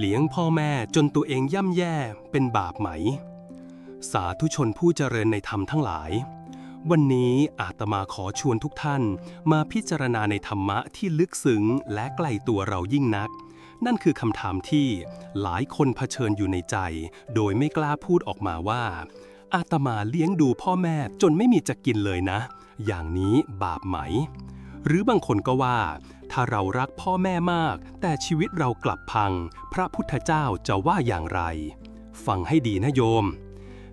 เลี้ยงพ่อแม่จนตัวเองย่ำแย่เป็นบาปไหม สาธุชนผู้เจริญในธรรมทั้งหลาย วันนี้อาตมาขอชวนทุกท่านมาพิจารณาในธรรมะที่ลึกซึ้งและใกล้ตัวเรายิ่งนัก นั่นคือคำถามที่หลายคนเผชิญอยู่ในใจ โดยไม่กล้าพูดออกมาว่า อาตมาเลี้ยงดูพ่อแม่จนไม่มีจะกินเลยนะ อย่างนี้บาปไหม หรือบางคนก็ว่า ถ้าเรารักพ่อแม่มาก แต่ชีวิตเรากลับพัง พระพุทธเจ้าจะว่าอย่างไร ฟังให้ดีนะโยม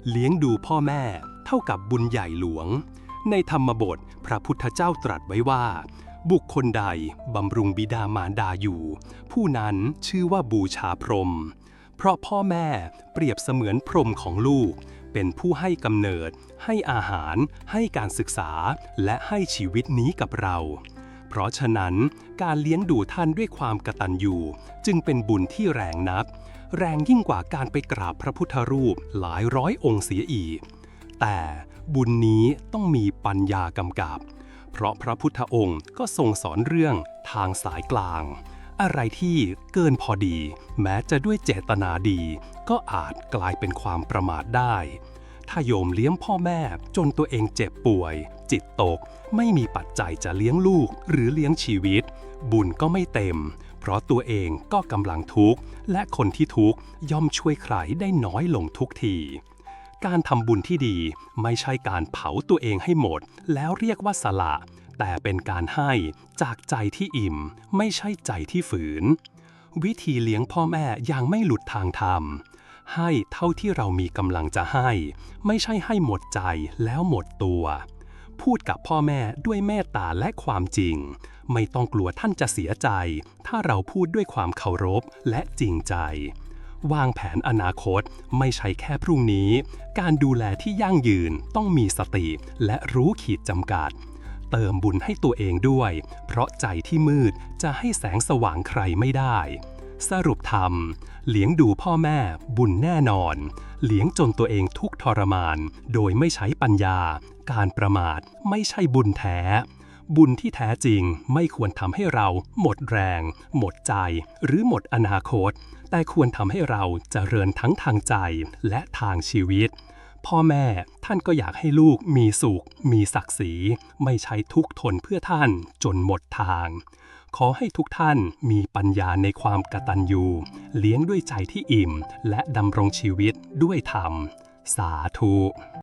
เลี้ยงดูพ่อแม่เท่ากับบุญใหญ่หลวง ในธรรมบทพระพุทธเจ้าตรัสไว้ว่า บุคคลใดบำรุงบิดามารดาอยู่ ผู้นั้นชื่อว่าบูชาพรหมเพราะพ่อแม่เปรียบเสมือนพรหมของลูก เป็นผู้ให้กำเนิด ให้อาหาร ให้การศึกษา และให้ชีวิตนี้กับเรา เพราะฉะนั้น การเลี้ยงดูท่านด้วยความกตัญญูจึงเป็นบุญที่แรงนับ แรงยิ่งกว่าการไปกราบพระพุทธรูปหลายร้อยองค์เสียอีก แต่บุญนี้ต้องมีปัญญากำกับ เพราะพระพุทธองค์ก็ทรงสอนเรื่องทางสายกลาง อะไรที่เกินพอดี แม้จะด้วยเจตนาดี ก็อาจกลายเป็นความประมาทได้ ถ้าโยมเลี้ยงพ่อแม่จนตัวเองเจ็บป่วย จิตตก ไม่มีปัจจัยจะเลี้ยงลูกหรือเลี้ยงชีวิต บุญก็ไม่เต็ม เพราะตัวเองก็กำลังทุกข์ และคนที่ทุกข์ย่อมช่วยใครได้น้อยลงทุกทีการทำบุญที่ดีไม่ใช่การเผาตัวเองให้หมด แล้วเรียกว่าสละ แต่เป็นการให้จากใจที่อิ่ม ไม่ใช่ใจที่ฝืน วิธีเลี้ยงพ่อแม่ย่างไม่หลุดทางธรรม ให้เท่าที่เรามีกำลังจะให้ ไม่ใช่ให้หมดใจแล้วหมดตัว พูดกับพ่อแม่ด้วยเมตตาและความจริง ไม่ต้องกลัวท่านจะเสียใจ ถ้าเราพูดด้วยความเคารพและจริงใจวางแผนอนาคตไม่ใช่แค่พรุ่งนี้ การดูแลที่ยั่งยืนต้องมีสติ และรู้ขีดจำกัด เติมบุญให้ตัวเองด้วย เพราะใจที่มืดจะให้แสงสว่างใครไม่ได้ สรุปธรรม เลี้ยงดูพ่อแม่บุญแน่นอน เลี้ยงจนตัวเองทุกทรมาน โดยไม่ใช้ปัญญา การประมาทไม่ใช่บุญแท้ บุญที่แท้จริงไม่ควรทำให้เราหมดแรง หมดใจ หรือหมดอนาคต แต่ควรทำให้เราเจริญทั้งทางใจและทางชีวิต พ่อแม่ท่านก็อยากให้ลูกมีสุข มีศักดิ์ศรี ไม่ใช้ทุกทนเพื่อท่านจนหมดทาง ขอให้ทุกท่านมีปัญญาในความกตัญญูเลี้ยงด้วยใจที่อิ่ม และดำรงชีวิตด้วยธรรม สาธุ